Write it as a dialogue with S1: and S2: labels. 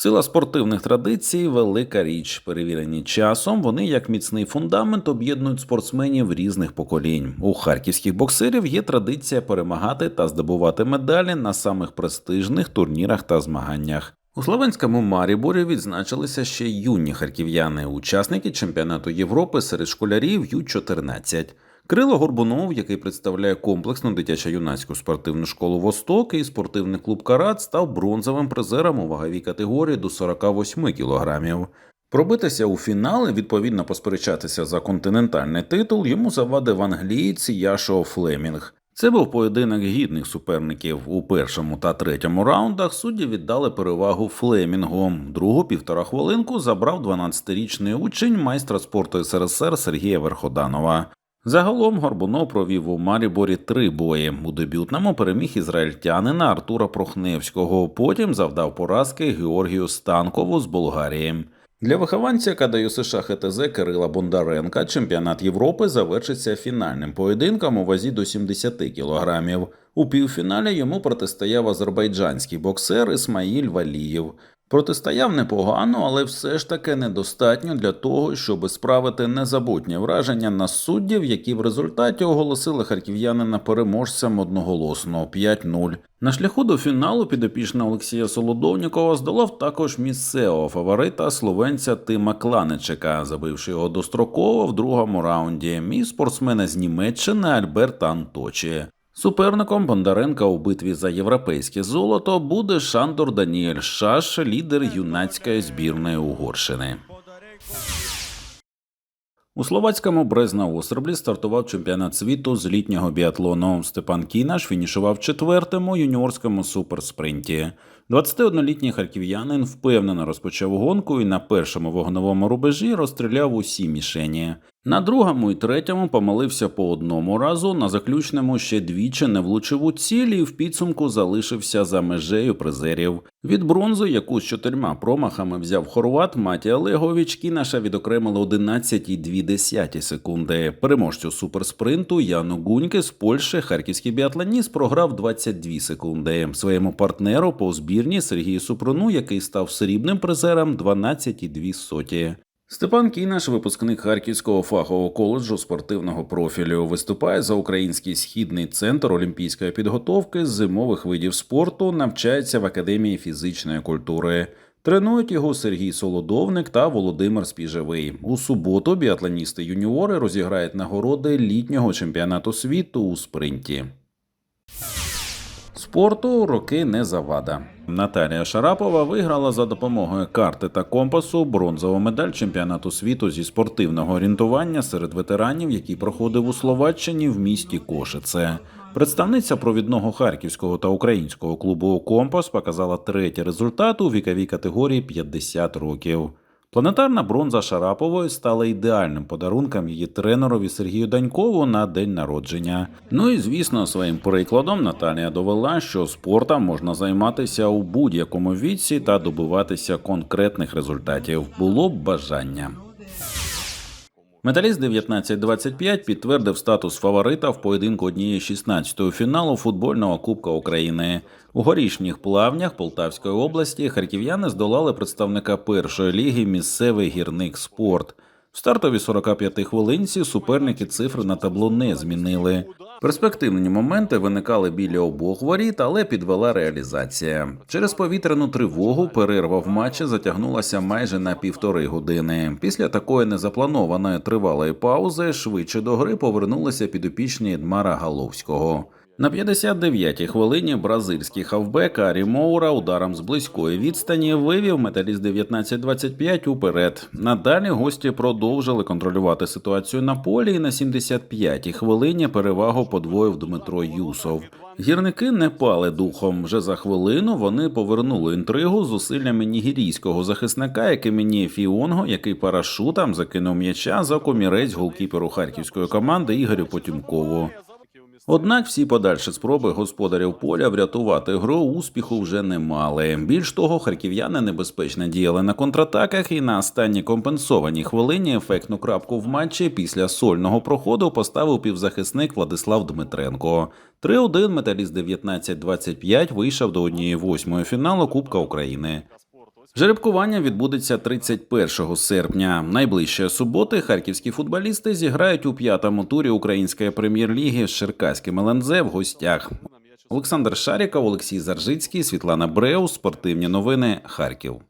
S1: Сила спортивних традицій велика річ. Перевірені часом, вони як міцний фундамент об'єднують спортсменів різних поколінь. У харківських боксерів є традиція перемагати та здобувати медалі на самих престижних турнірах та змаганнях. У Словенському Маріборі відзначилися ще юні харків'яни, учасники чемпіонату Європи серед школярів Ю-14. Крило Горбунов, який представляє комплексну дитячо-юнацьку спортивну школу Восток і спортивний клуб Карат, став бронзовим призером у ваговій категорії до 48 кілограмів. Пробитися у фінал і відповідно посперечатися за континентальний титул йому завадив англієць Яшо Флемінг. Це був поєдинок гідних суперників. У першому та третьому раундах судді віддали перевагу Флемінгу. Другу півтора хвилинку забрав 12-річний учень майстра спорту СРСР Сергія Верходанова. Загалом Горбунов провів у Маріборі три бої. У дебютному переміг ізраїльтянина Артура Прохневського. Потім завдав поразки Георгію Станкову з Болгарії. Для вихованця КДЮ США ХТЗ Кирила Бондаренка чемпіонат Європи завершиться фінальним поєдинком у вазі до 70 кілограмів. У півфіналі йому протистояв азербайджанський боксер Ісмаїль Валієв. Протистояв непогано, але все ж таки недостатньо для того, щоб справити незабутнє враження на суддів, які в результаті оголосили харків'янина переможцем одноголосно 5-0. На шляху до фіналу підопічна Олексія Солодовнікова здолав також місцевого фаворита словенця Тима Кланичика, забивши його достроково в другому раунді. І спортсмена з Німеччини Альберта Анточі. Суперником Бондаренка у битві за європейське золото буде Шандор Даніель Шаш, лідер юнацької збірної Угорщини. У словацькому Брезна-Остроблі стартував чемпіонат світу з літнього біатлону. Степан Кінаш фінішував четвертим у юніорському суперспринті. 21-літній харків'янин впевнено розпочав гонку і на першому вогновому рубежі розстріляв усі мішені. На другому і третьому помилився по одному разу, на заключному ще двічі не влучив у цілі і в підсумку залишився за межею призерів. Від бронзу, яку з чотирма промахами взяв хорват Маті Олегович, Кінаша відокремили 11,2 секунди. Переможцю суперспринту Яну Гуньке з Польщі харківський біатлоніст програв 22 секунди. Своєму партнеру по збірні Сергію Супруну, який став срібним призером 12,2 соті. Степан Кінаш, випускник Харківського фахового коледжу спортивного профілю, виступає за Український східний центр олімпійської підготовки зимових видів спорту, навчається в академії фізичної культури. Тренують його Сергій Солодовник та Володимир Спіжевий. У суботу біатлоністи юніори розіграють нагороди літнього чемпіонату світу у спринті. Спорту роки не завада. Наталія Шарапова виграла за допомогою карти та компасу бронзову медаль чемпіонату світу зі спортивного орієнтування серед ветеранів, який проходив у Словаччині в місті Кошице. Представниця провідного харківського та українського клубу Компас показала третій результат у віковій категорії 50 років. Планетарна бронза Шарапової стала ідеальним подарунком її тренерові Сергію Данькову на день народження. Ну і звісно, своїм прикладом Наталія довела, що спортом можна займатися у будь-якому віці та добиватися конкретних результатів. Було б бажання. Металіст 1925 підтвердив статус фаворита в поєдинку однієї 16-ї фіналу футбольного Кубка України. У горішніх плавнях Полтавської області харків'яни здолали представника першої ліги місцевий гірник спорт. В стартовій 45 хвилинці суперники цифри на табло не змінили. Перспективні моменти виникали біля обох воріт, але підвела реалізація. Через повітряну тривогу перерва в матчі затягнулася майже на півтори години. Після такої незапланованої тривалої паузи швидше до гри повернулися підопічні Едмара Галовського. На 59-й хвилині бразильський хавбек Арі Моура ударом з близької відстані вивів металіст 19-25 уперед. Надалі гості продовжили контролювати ситуацію на полі і на 75-й хвилині перевагу подвоїв Дмитро Юсов. Гірники не пали духом. Вже за хвилину вони повернули інтригу зусиллями нігерійського захисника Екемені Фіонго, який парашутом закинув м'яча за комірець голкіперу харківської команди Ігорю Потімкову. Однак всі подальші спроби господарів поля врятувати гру успіху вже не мали. Більш того, харків'яни небезпечно діяли на контратаках, і на останній компенсованій хвилині ефектну крапку в матчі після сольного проходу поставив півзахисник Владислав Дмитренко. 3-1 металіст 19-25 вийшов до однієї восьмої фіналу Кубка України. Жеребкування відбудеться 31 серпня. Найближчої суботи харківські футболісти зіграють у п'ятому турі української прем'єр-ліги з Черкаським ЛНЗ в гостях. Олександр Шаріков, Олексій Заржицький, Світлана Бреу, Спортивні новини. Харків.